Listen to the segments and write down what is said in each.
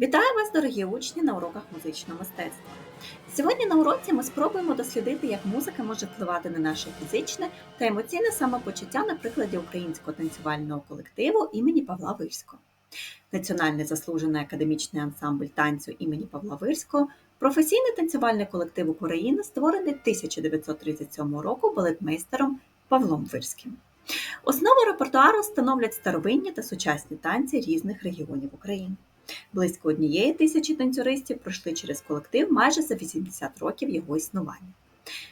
Вітаю вас, дорогі учні, на уроках музичного мистецтва. Сьогодні на уроці ми спробуємо дослідити, як музика може впливати на наше фізичне та емоційне самопочуття на прикладі українського танцювального колективу імені Павла Вирського. Національний заслужений академічний ансамбль танцю імені Павла Вирського, професійний танцювальний колектив України, створений 1937 року балетмейстером Павлом Вирським. Основу репертуару становлять старовинні та сучасні танці різних регіонів України. Близько однієї тисячі танцюристів пройшли через колектив майже за 80 років його існування.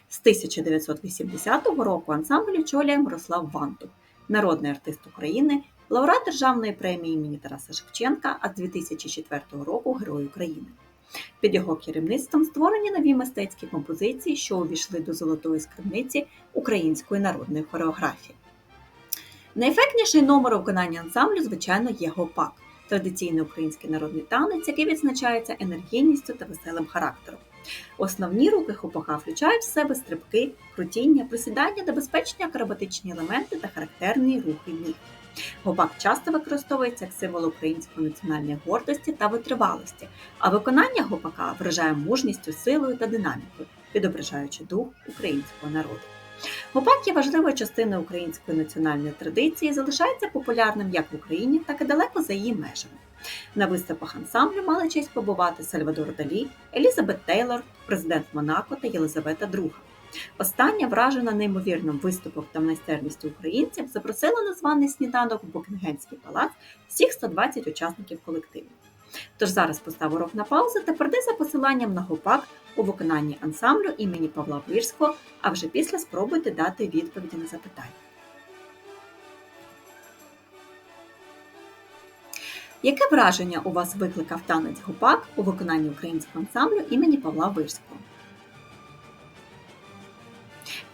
З 1980 року ансамбль очолює Мирослав Вантух, народний артист України, лауреат Державної премії імені Тараса Шевченка, а з 2004 року Герой України. Під його керівництвом створені нові мистецькі композиції, що увійшли до золотої скарбниці української народної хореографії. Найефектніший номер у виконанні ансамблю, звичайно, є гопак традиційний український народний танець, який відзначається енергійністю та веселим характером. Основні рухи хопака включають в себе стрибки, крутіння, присідання та безпечні акробатичні елементи та характерні рухи ніг. Гопак часто використовується як символ української національної гордості та витривалості, а виконання гопака вражає мужністю, силою та динамікою, відображаючи дух українського народу. Гопак є важливою частиною української національної традиції залишається популярним як в Україні, так і далеко за її межами. На виставках ансамблю мали честь побувати Сальвадор Далі, Елізабет Тейлор, президент Монако та Єлизавета II. Остання, вражена неймовірним виступом та майстерністю українців, запросила на званий сніданок в Букінгемський палац всіх 120 учасників колективу. Тож зараз постав урок на паузу та перейди за посиланням на гопак у виконанні ансамблю імені Павла Вирського, а вже після спробуйте дати відповіді на запитання. Яке враження у вас викликав танець гопак у виконанні українського ансамблю імені Павла Вирського?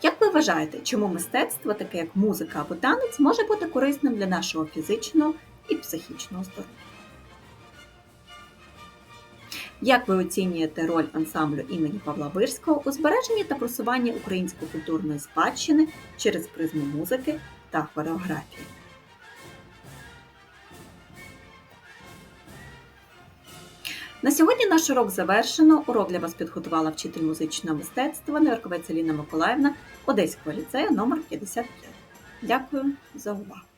Як ви вважаєте, чому мистецтво, таке як музика або танець, може бути корисним для нашого фізичного і психічного здоров'я? Як ви оцінюєте роль ансамблю імені Павла Вирського у збереженні та просуванні української культурної спадщини через призму музики та хореографії? На сьогодні наш урок завершено. Урок для вас підготувала вчитель музичного мистецтва Неверковець Аліна Миколаївна Одеського ліцею номер 55. Дякую за увагу!